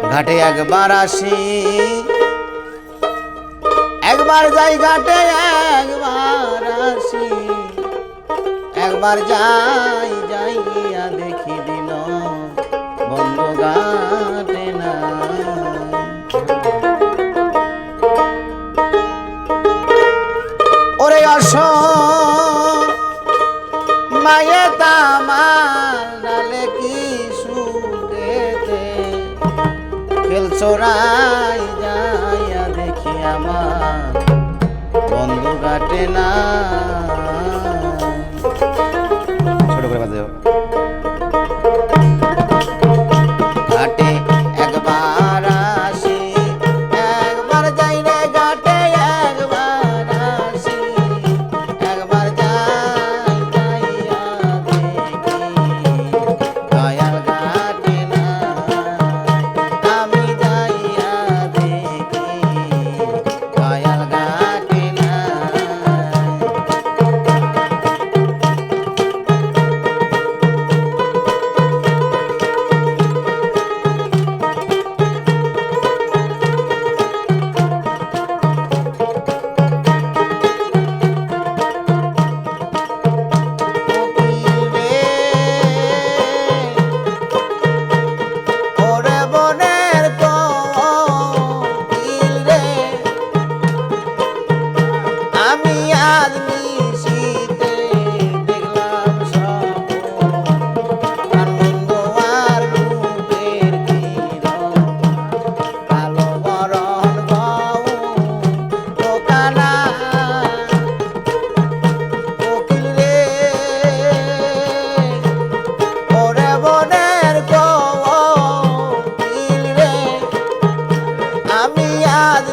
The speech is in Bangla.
ঘাটে একবার আসি। একবার যাই ঘাটে একবার আসি। একবার যাই খেলছোড়াই যাইয়া দেখি আমার বন্ধু কাটে না। ছোট করে বাজে আমি আজ